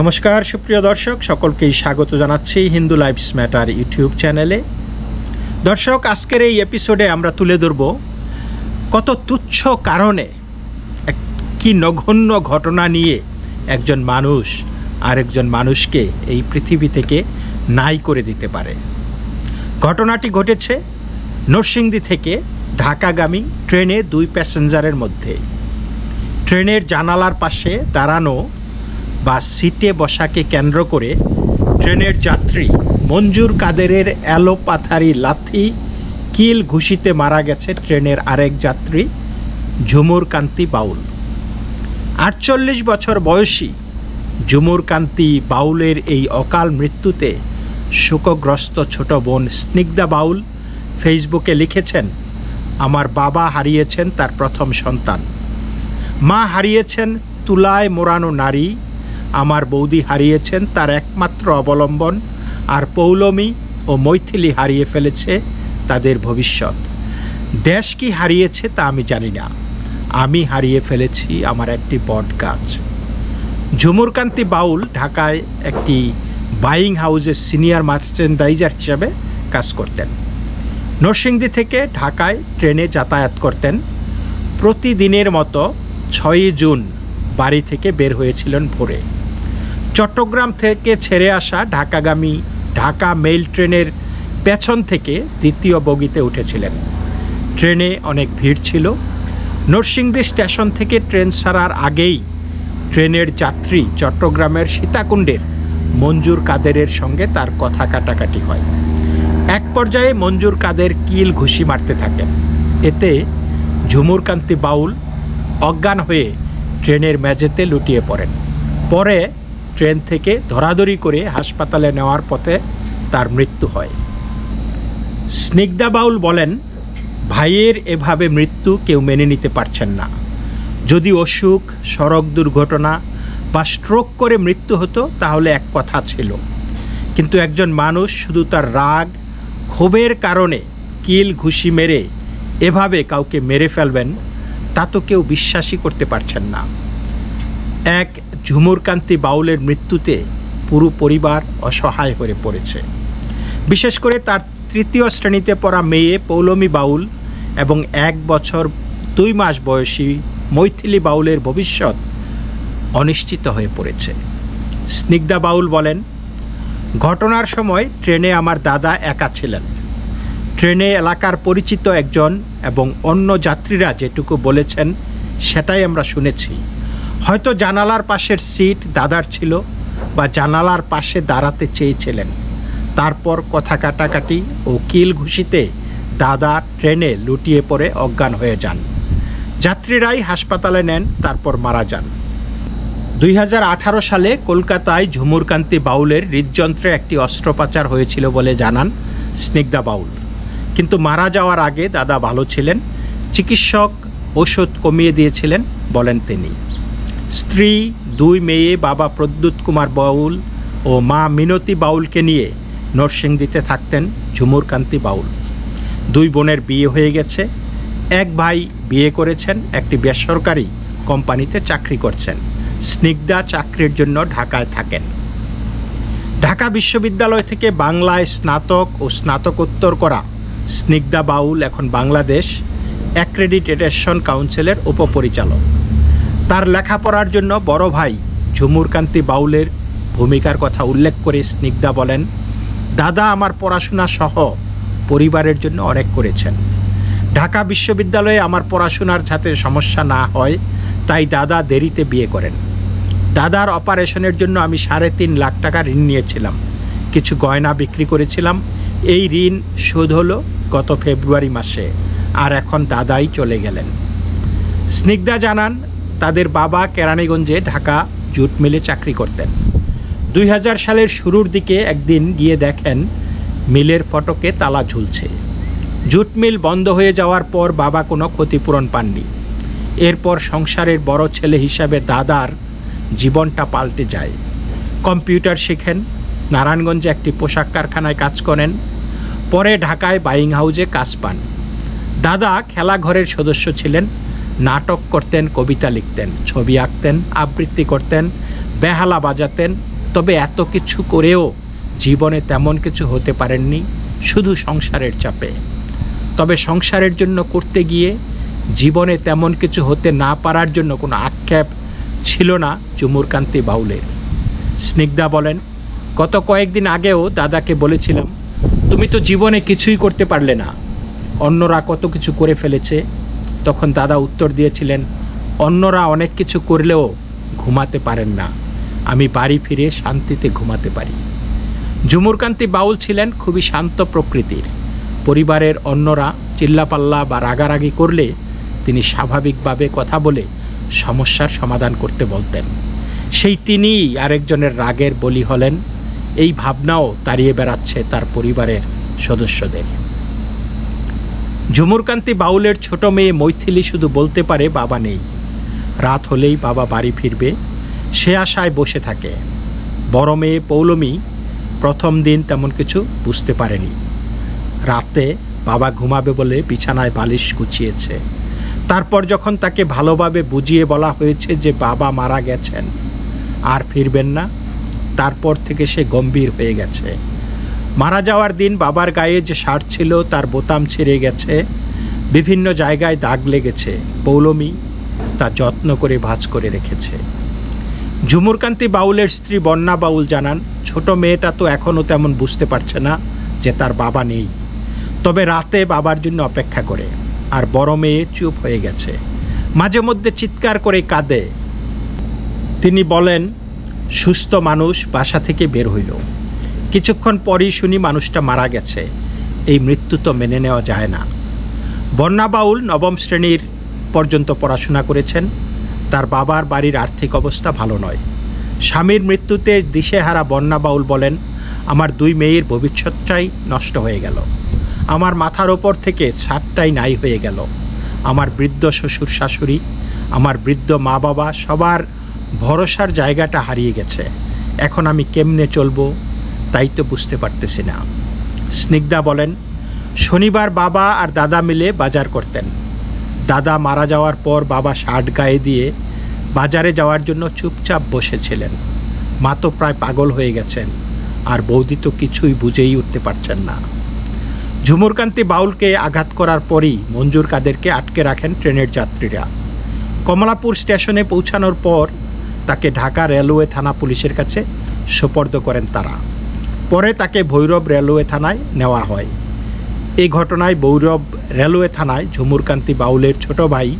নমস্কার, সুপ্রিয় দর্শক, সকলকেই স্বাগত জানাচ্ছি হিন্দু লাইফস ম্যাটার ইউটিউব চ্যানেলে। দর্শক, আজকের এই এপিসোডে আমরা তুলে ধরব কত তুচ্ছ কারণে এক কি নগণ্য ঘটনা নিয়ে একজন মানুষ আরেকজন মানুষকে এই পৃথিবী থেকে নাই করে দিতে পারে। ঘটনাটি ঘটেছে নরসিংদী থেকে ঢাকাগামী ট্রেনে দুই প্যাসেঞ্জারের মধ্যে। ট্রেনের জানালার পাশে দাঁড়ানো বা সিটে বসাকে কেন্দ্র করে ট্রেনের যাত্রী মঞ্জুর কাদেরের অ্যালোপাথারি লাথি কিল ঘুষিতে মারা গেছে ট্রেনের আরেক যাত্রী ঝুমুর কান্তি বাউল। আটচল্লিশ বছর বয়সী ঝুমুর কান্তি বাউলের এই অকাল মৃত্যুতে শোকগ্রস্ত ছোট বোন স্নিগ্ধা বাউল ফেসবুকে লিখেছেন, আমার বাবা হারিয়েছেন তার প্রথম সন্তান। মা হারিয়েছেন তুলায় মোড়ানো নারী আমার বৌদি হারিয়েছেন তার একমাত্র অবলম্বন, আর পৌলমি ও মৈথিলি হারিয়ে ফেলেছে তাদের ভবিষ্যৎ। দেশ কি হারিয়েছে তা আমি জানি না। আমি হারিয়ে ফেলেছি আমার একটি বট গাছ। ঝুমুরকান্তি বাউল ঢাকায় একটি বাইং হাউসের সিনিয়র মার্চেন্ডাইজার হিসাবে কাজ করতেন। নরসিংদী থেকে ঢাকায় ট্রেনে যাতায়াত করতেন। প্রতিদিনের মতো ছয়ই জুন বাড়ি থেকে বের হয়েছিলেন ভোরে। চট্টগ্রাম থেকে ছেড়ে আসা ঢাকাগামী ঢাকা মেইল ট্রেনের পেছন থেকে দ্বিতীয় বগিতে উঠেছিলেন। ট্রেনে অনেক ভিড় ছিল। নরসিংদী স্টেশন থেকে ট্রেন ছাড়ার আগেই ট্রেনের যাত্রী চট্টগ্রামের সীতাকুণ্ডের মঞ্জুর কাদেরের সঙ্গে তার কথা কাটাকাটি হয়। এক পর্যায়ে মঞ্জুর কাদের কিল ঘুষি মারতে থাকেন। এতে ঝুমুরকান্তি বাউল অজ্ঞান হয়ে ট্রেনের মেঝেতে লুটিয়ে পড়েন। পরে ট্রেন থেকে ধরাধরি করে হাসপাতালে নেওয়ার পথে তার মৃত্যু হয়। স্নিগ্ধা বাউল বলেন, ভাইয়ের এভাবে মৃত্যু কেউ মেনে নিতে পারছেন না। যদি অসুখ, সড়ক দুর্ঘটনা বা স্ট্রোক করে মৃত্যু হতো, তাহলে এক কথা ছিল। কিন্তু একজন মানুষ শুধু তার রাগ, ক্ষোভের কারণে কিল ঘুষি মেরে এভাবে কাউকে মেরে ফেলবেন তা তো কেউ বিশ্বাসই করতে পারছেন না। এক ঝুমুরকান্তি বাউলের মৃত্যুতে পুরো পরিবার অসহায় হয়ে পড়েছে। বিশেষ করে তার তৃতীয় শ্রেণীতে পড়া মেয়ে পৌলমী বাউল এবং এক বছর দুই মাস বয়সী মৈথিলি বাউলের ভবিষ্যৎ অনিশ্চিত হয়ে পড়েছে। স্নিগ্ধা বাউল বলেন, ঘটনার সময় ট্রেনে আমার দাদা একা ছিলেন। ট্রেনে এলাকার পরিচিত একজন এবং অন্য যাত্রীরা যেটুকু বলেছেন, সেটাই আমরা শুনেছি। হয়তো জানালার পাশের সিট দাদার ছিল বা জানালার পাশে দাঁড়াতে চেয়েছিলেন। তারপর কথা কাটাকাটি ও কিল ঘুষিতে দাদা ট্রেনে লুটিয়ে পড়ে অজ্ঞান হয়ে যান। যাত্রীরাই হাসপাতালে নেন, তারপর মারা যান। দুই হাজার আঠারো সালে কলকাতায় ঝুমুরকান্তি বাউলের হৃদযন্ত্রে একটি অস্ত্রোপচার হয়েছিল বলে জানান স্নিগ্ধা বাউল। কিন্তু মারা যাওয়ার আগে দাদা ভালো ছিলেন, চিকিৎসক ওষুধ কমিয়ে দিয়েছিলেন বলেন তিনি। স্ত্রী, দুই মেয়ে, বাবা প্রদ্যুৎ কুমার বাউল ও মা মিনতি বাউলকে নিয়ে নরসিংদীতে থাকতেন ঝুমুরকান্তি বাউল। দুই বোনের বিয়ে হয়ে গেছে। এক ভাই বিয়ে করেছেন, একটি বেসরকারি কোম্পানিতে চাকরি করছেন। স্নিগ্ধা চাকরির জন্য ঢাকায় থাকেন। ঢাকা বিশ্ববিদ্যালয় থেকে বাংলায় স্নাতক ও স্নাতকোত্তর করা স্নিগ্ধা বাউল এখন বাংলাদেশ অ্যাক্রেডিটেশন কাউন্সিলের উপপরিচালক। তার লেখাপড়ার জন্য বড় ভাই ঝুমুরকান্তি বাউলের ভূমিকার কথা উল্লেখ করে স্নিগ্ধা বলেন, দাদা আমার পড়াশোনা সহ পরিবারের জন্য অনেক করেছেন। ঢাকা বিশ্ববিদ্যালয়ে আমার পড়াশোনার যাতে সমস্যা না হয়, তাই দাদা দেরিতে বিয়ে করেন। দাদার অপারেশনের জন্য আমি সাড়ে তিন লাখ টাকা ঋণ নিয়েছিলাম। কিছু গয়না বিক্রি করেছিলাম এই ঋণ শোধ হলো গত ফেব্রুয়ারি মাসে, আর এখন দাদাই চলে গেলেন। স্নিগ্ধা জানান, তাদের বাবা কেরানীগঞ্জে ঢাকা জুট মিলে চাকরি করতেন। দুই হাজার সালের শুরুর দিকে একদিন গিয়ে দেখেন, মিলের ফটকে তালা ঝুলছে। জুট মিল বন্ধ হয়ে যাওয়ার পর বাবা কোনো ক্ষতিপূরণ পাননি। এরপর সংসারের বড় ছেলে হিসাবে দাদার জীবনটা পাল্টে যায়। কম্পিউটার শেখেন, নারায়ণগঞ্জে একটি পোশাক কারখানায় কাজ করেন পরে ঢাকায় বাইং হাউজে কাজ পান। দাদা খেলাঘরের সদস্য ছিলেন, নাটক করতেন, কবিতা লিখতেন, ছবি আঁকতেন, আবৃত্তি করতেন, বেহালা বাজাতেন, তবে এত কিছু করেও জীবনে তেমন কিছু হতে পারেননি, শুধু সংসারের চাপে। তবে সংসারের জন্য করতে গিয়ে জীবনে তেমন কিছু হতে না পারার জন্য কোনো আক্ষেপ ছিল না চুমুরকান্তি বাউলের। স্নিগ্ধা বলেন, গত কয়েকদিন আগেও দাদাকে বলেছিলাম তুমি তো জীবনে কিছুই করতে পারলে না। অন্যরা কত কিছু করে ফেলেছে। তখন দাদা উত্তর দিয়েছিলেন, অন্যরা অনেক কিছু করলেও ঘুমাতে পারেন না। আমি বাড়ি ফিরে শান্তিতে ঘুমাতে পারি। ঝুমুরকান্তি বাউল ছিলেন খুবই শান্ত প্রকৃতির। পরিবারের অন্যরা চিল্লাপাল্লা বা রাগারাগি করলে তিনি স্বাভাবিকভাবে কথা বলে সমস্যার সমাধান করতে বলতেন। সেই তিনিই আরেকজনের রাগের বলি হলেন এই ভাবনাও তাড়িয়ে বেড়াচ্ছে তার পরিবারের সদস্যদের। ঝুমুরকান্তি বাউলের ছোট মেয়ে মৈথিলি শুধু বলতে পারে, বাবা নেই। রাত হলেই বাবা বাড়ি ফিরবে, সে আশায় বসে থাকে। বড় মেয়ে পৌলমী প্রথম দিন তেমন কিছু বুঝতে পারেনি। রাতে বাবা ঘুমাবে বলে বিছানায় বালিশ গুছিয়েছে। তারপর যখন তাকে ভালোভাবে বুঝিয়ে বলা হয়েছে যে বাবা মারা গেছেন, আর ফিরবেন না তারপর থেকে সে গম্ভীর হয়ে গেছে। মারা যাওয়ার দিন বাবার গায়ে যে শার্ট ছিল, তার বোতাম ছিঁড়ে গেছে। বিভিন্ন জায়গায় দাগ লেগেছে। পৌলমী তা যত্ন করে ভাঁজ করে রেখেছে। ঝুমুরকান্তি বাউলের স্ত্রী বন্যা বাউল জানান, ছোট মেয়েটা তো এখনও তেমন বুঝতে পারছে না যে তার বাবা নেই। তবে রাতে বাবার জন্য অপেক্ষা করে। আর বড় মেয়ে চুপ হয়ে গেছে। মাঝে মধ্যে চিৎকার করে কাঁদে। তিনি বলেন সুস্থ মানুষ বাসা থেকে বের হইল। কিছুক্ষণ পরই শুনি মানুষটা মারা গেছে। এই মৃত্যু তো মেনে নেওয়া যায় না। বন্যা বাউল নবম শ্রেণির পর্যন্ত পড়াশোনা করেছেন। তার বাবার বাড়ির আর্থিক অবস্থা ভালো নয়। স্বামীর মৃত্যুতে দিশেহারা বন্যা বাউল বলেন, আমার দুই মেয়ের ভবিষ্যৎটাই নষ্ট হয়ে গেল। আমার মাথার ওপর থেকে ছাদটাই নাই হয়ে গেল। আমার বৃদ্ধ শ্বশুর শাশুড়ি, আমার বৃদ্ধ মা বাবা সবার ভরসার জায়গাটা হারিয়ে গেছে। এখন আমি কেমনে চলবো, তাই তো বুঝতে পারতেছি না। স্নিগ্ধা বলেন, শনিবার বাবা আর দাদা মিলে বাজার করতেন। দাদা মারা যাওয়ার পর বাবা শার্ট গায়ে দিয়ে বাজারে যাওয়ার জন্য চুপচাপ বসেছিলেন। মা তো প্রায় পাগল হয়ে গেছেন, আর বৌদি তো কিছুই বুঝেই উঠতে পারছেন না। ঝুমুরকান্তি বাউলকে আঘাত করার পরই মঞ্জুর কাদেরকে আটকে রাখেন ট্রেনের যাত্রীরা। কমলাপুর স্টেশনে পৌঁছানোর পর তাকে ঢাকা রেলওয়ে থানা পুলিশের কাছে সোপর্দ করেন তারা। পরে তাকে ভৈরব রেলওয়ে থানায় নেওয়া হয়। এই ঘটনায় ভৈরব রেলওয়ে থানায় ঝুমুরকান্তি বাউলের ছোট ভাই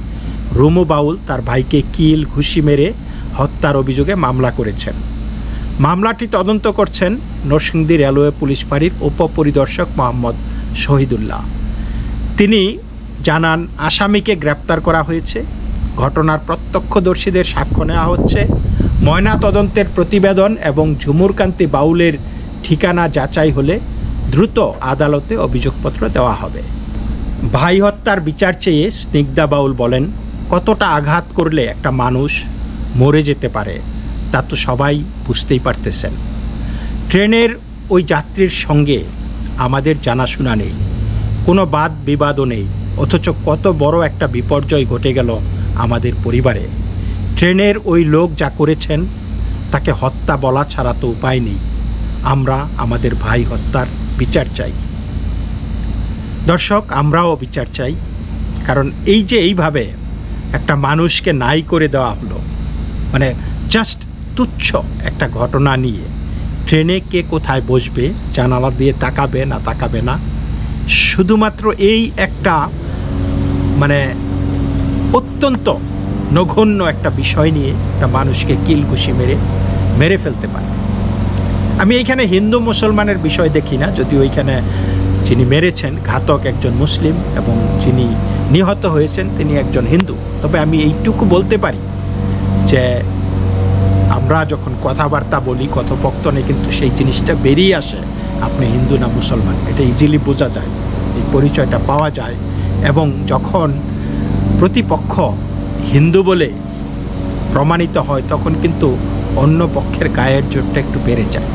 রুমু বাউল তার ভাইকে কিল, ঘুষি মেরে হত্যার অভিযোগে মামলা করেছেন। মামলাটি তদন্ত করছেন নরসিংদী রেলওয়ে পুলিশ ফাঁড়ির উপপরিদর্শক মোহাম্মদ শহীদুল্লাহ। তিনি জানান, আসামিকে গ্রেপ্তার করা হয়েছে। ঘটনার প্রত্যক্ষদর্শীদের সাক্ষ্য নেওয়া হচ্ছে। ময়না তদন্তের প্রতিবেদন এবং ঝুমুরকান্তি বাউলের ঠিকানা যাচাই হলে দ্রুত আদালতে অভিযোগপত্র দেওয়া হবে। ভাই হত্যার বিচার চেয়ে স্নিগ্ধা বাউল বলেন, কতটা আঘাত করলে একটা মানুষ মরে যেতে পারে, তা তো সবাই বুঝতেই পারতেছেন। ট্রেনের ওই যাত্রীর সঙ্গে আমাদের জানাশোনা নেই। কোনো বাদ বিবাদও নেই। অথচ কত বড় একটা বিপর্যয় ঘটে গেল আমাদের পরিবারে। ট্রেনের ওই লোক যা করেছেন, তাকে হত্যা বলা ছাড়া তো উপায় নেই। আমরা আমাদের ভাই হত্যার বিচার চাই। দর্শক, আমরাও বিচার চাই। কারণ এই যে এইভাবে একটা মানুষকে নাই করে দেওয়া হলো মানে জাস্ট তুচ্ছ একটা ঘটনা নিয়ে, ট্রেনে কে কোথায় বসবে, জানালা দিয়ে তাকাবে না তাকাবে না, শুধুমাত্র এই একটা মানে অত্যন্ত নগণ্য একটা বিষয় নিয়ে একটা মানুষকে কিল ঘুষি মেরে মেরে ফেলতে পারে। আমি এইখানে হিন্দু মুসলমানের বিষয় দেখি না যদি ওইখানে যিনি মেরেছেন, ঘাতক একজন মুসলিম এবং যিনি নিহত হয়েছেন, তিনি একজন হিন্দু। তবে আমি এইটুকু বলতে পারি যে আমরা যখন কথাবার্তা বলি, কথোপকথনে কিন্তু সেই জিনিসটা বেরিয়ে আসে, আপনি হিন্দু না মুসলমান। এটা ইজিলি বোঝা যায়, এই পরিচয়টা পাওয়া যায়। এবং যখন প্রতিপক্ষ হিন্দু বলে প্রমাণিত হয়, তখন কিন্তু অন্য পক্ষের গায়ের জোরটা একটু বেড়ে যায়।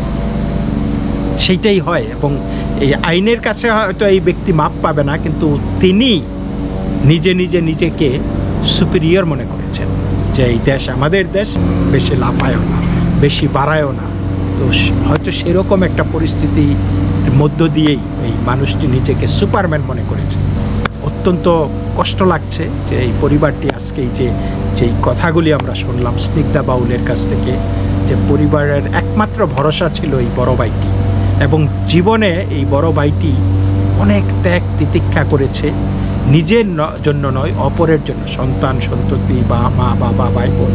সেইটাই হয় এবং এই আইনের কাছে হয়তো এই ব্যক্তি মাপ পাবে না, কিন্তু তিনি নিজে নিজে নিজেকে সুপিরিয়র মনে করেছেন যে এই দেশ আমাদের দেশ, বেশি লাফায়ও না, বেশি বাড়ায়ও না। তো হয়তো সেরকম একটা পরিস্থিতির মধ্য দিয়েই এই মানুষটি নিজেকে সুপারম্যান মনে করেছে। অত্যন্ত কষ্ট লাগছে যে এই পরিবারটি আজকে এই যে, যেই কথাগুলি আমরা শুনলাম স্নিগ্ধা বাউলের কাছ থেকে, যে পরিবারের একমাত্র ভরসা ছিল এই বড় ভাইটি। এবং জীবনে এই বড় ভাইটি অনেক ত্যাগ তিতিক্ষা করেছে, নিজের জন্য নয়, অপরের জন্য, সন্তান, সন্ততি, বা মা, বাবা ভাই বোন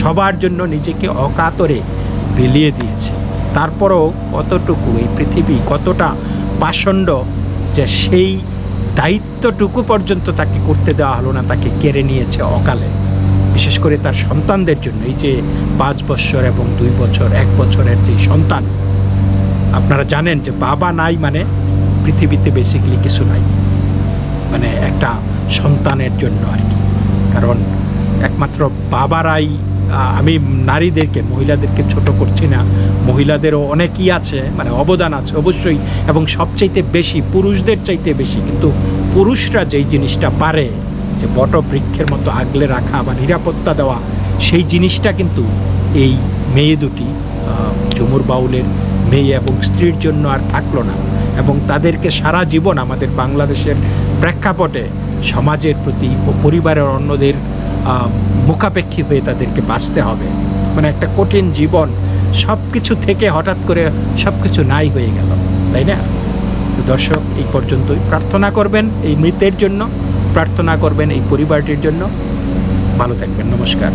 সবার জন্য নিজেকে অকাতরে বিলিয়ে দিয়েছে। তারপরও কতটুকু এই পৃথিবী কতটা পাষণ্ড যে সেই দায়িত্বটুকু পর্যন্ত তাকে করতে দেওয়া হলো না, তাকে কেড়ে নিয়েছে অকালে। বিশেষ করে তার সন্তানদের জন্য। এই যে পাঁচ বছর এবং দুই বছর, এক বছরের যে সন্তান, আপনারা জানেন যে বাবা নাই মানে পৃথিবীতে বেসিক্যালি কিছু নাই। মানে একটা সন্তানের জন্য আর কি। কারণ একমাত্র বাবারাই আমি নারীদেরকে, মহিলাদেরকে ছোট করছি না। মহিলাদেরও অনেকই আছে মানে অবদান আছে অবশ্যই, এবং সবচাইতে বেশি, পুরুষদের চাইতে বেশি। কিন্তু পুরুষরা যেই জিনিসটা পারে, যে বট বৃক্ষের মতো আগলে রাখা বা নিরাপত্তা দেওয়া, সেই জিনিসটা কিন্তু এই মেয়ে দুটি ঝুমুর বাউলের মেয়ে এবং স্ত্রীর জন্য আর থাকল না। এবং তাদেরকে সারা জীবন আমাদের বাংলাদেশের প্রেক্ষাপটে সমাজের প্রতি ও পরিবারের অন্যদের মুখাপেক্ষী হয়ে তাদেরকে বাঁচতে হবে। মানে একটা কঠিন জীবন সব কিছু থেকে হঠাৎ করে সব কিছু নাই হয়ে গেল, তাই না? তো দর্শক, এই পর্যন্তই। প্রার্থনা করবেন এই মৃতের জন্য, প্রার্থনা করবেন এই পরিবারটির জন্য। ভালো থাকবেন, নমস্কার।